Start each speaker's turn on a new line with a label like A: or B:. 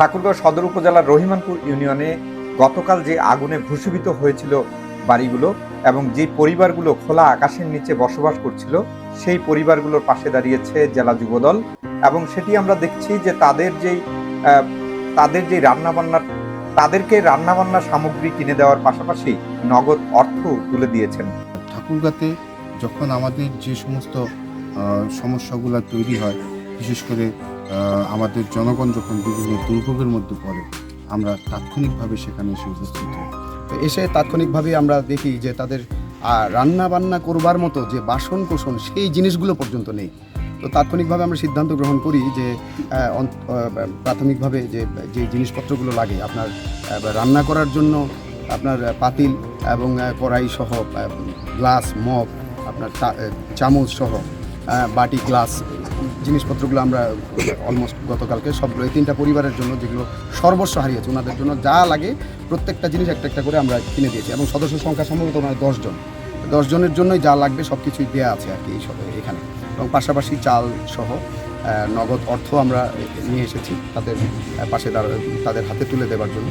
A: ঠাকুরগাঁও সদর উপজেলার রহিমানপুর ইউনিয়নে গতকাল যে আগুনে ভূষীভূত হয়েছিল বাড়িগুলো এবং যে পরিবারগুলো খোলা আকাশের নিচে বসবাস করছিল, সেই পরিবারগুলোর পাশে দাঁড়িয়েছে জেলা যুবদল এবং সেটি আমরা দেখছি যে তাদের যেই তাদের যে রান্নাবান্নার, তাদেরকে রান্নাবান্নার সামগ্রী কিনে দেওয়ার পাশাপাশি নগদ অর্থ তুলে দিয়েছেন।
B: ঠাকুরগাতে যখন আমাদের যে সমস্ত সমস্যাগুলো তৈরি হয়, বিশেষ করে আমাদের জনগণ যখন বিভিন্ন দুর্ভোগের মধ্যে পড়ে, আমরা তাৎক্ষণিকভাবে সেখানে এসে উপস্থিত হই।
C: তো এসে তাৎক্ষণিকভাবে আমরা দেখি যে তাদের রান্না বান্না করবার মতো যে বাসন কোসন সেই জিনিসগুলো পর্যন্ত নেই। তো তাৎক্ষণিকভাবে আমরা সিদ্ধান্ত গ্রহণ করি যে প্রাথমিকভাবে যে যে জিনিসপত্রগুলো লাগে, আপনার রান্না করার জন্য আপনার পাতিল এবং কড়াই সহ গ্লাস, মগ, আপনার চামচ সহ বাটি, গ্লাস জিনিসপত্রগুলো আমরা অলমোস্ট গতকালকে সবগুলো এই তিনটা পরিবারের জন্য যেগুলো সর্বস্ব হারিয়েছে, ওনাদের জন্য যা লাগে প্রত্যেকটা জিনিস একটা একটা করে আমরা কিনে দিয়েছি এবং সদস্য সংখ্যা সম্ভবত ওনার দশজন দশজনের জন্যই যা লাগবে সব কিছুই দেওয়া আছে আর কি এই সব এখানে। এবং পাশাপাশি চাল সহ নগদ অর্থ আমরা নিয়ে এসেছি তাদের পাশে তাদের হাতে তুলে দেওয়ার জন্য।